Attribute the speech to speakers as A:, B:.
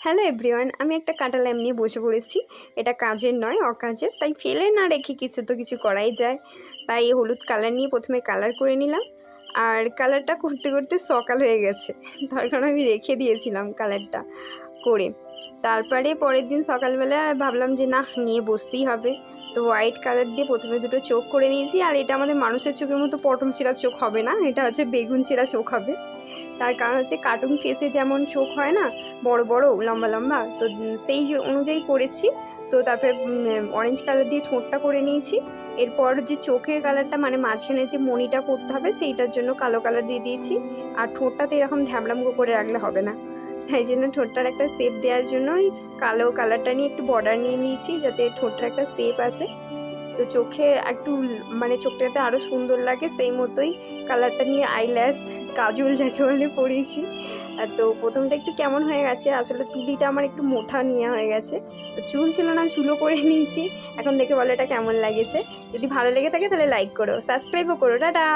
A: Hello everyone আমি একটা কাঁটা ল্যাম্প নিয়ে বসে পড়েছি। এটা কাজের নয়, অকাজের। তাই ফেলে না রেখে কিছু তো কিছু করাই যায়। তাই হলুদ কালার নিয়ে প্রথমে কালার করে নিলাম। আর কালারটা করতে করতে সকাল হয়ে গেছে। তার আমি রেখে দিয়েছিলাম কালারটা করে। তারপরে পরের দিন সকালবেলা ভাবলাম যে না নিয়ে বসতেই হবে। তো হোয়াইট কালার দিয়ে প্রথমে দুটো চোখ করে নিয়েছি। আর এটা আমাদের মানুষের চোখের মতো পটল ছেঁড়া চোখ হবে না, এটা হচ্ছে বেগুন ছেঁড়া চোখ হবে। তার কারণ হচ্ছে কার্টুন ফেসে যেমন চোখ হয় না, বড় বড়, লম্বা লম্বা, তো সেই অনুযায়ী করেছি, তো তারপরে অরেঞ্জ কালার দিয়ে ঠোঁটটা করে নিয়েছি, এরপর যে চোখের কালারটা মানে মাঝখানে যে মণিটা করতে হবে, সেইটার জন্য কালো কালার দিয়ে দিয়েছি, আর ঠোঁটটাতে এরকম ঢ্যামড়ামুখো করে রাখলে হবে না। তাই জন্য ঠোঁটটার একটা শেপ দেওয়ার জন্যই কালো কালারটা নিয়ে একটু বর্ডার নিয়ে নিয়েছি, যাতে ঠোঁটটার একটা শেপ আসে। তো চোখে একটু মানে চোখটাতে আরও সুন্দর লাগে, সেই মতোই কালারটা নিয়ে আইল্যাশ কাজল যাকে বলে পরিয়েছি তো প্রথমটা একটু কেমন হয়ে গেছে, আসলে তুলিটা আমার একটু মোটা নিয়ে হয়ে গেছে। তো চুল ছিল না, চুলও করে নিয়েছি। এখন দেখে বলো এটা কেমন লাগেছে। যদি ভালো লেগে থাকে তাহলে লাইক করো সাবস্ক্রাইবও করো, টাটা!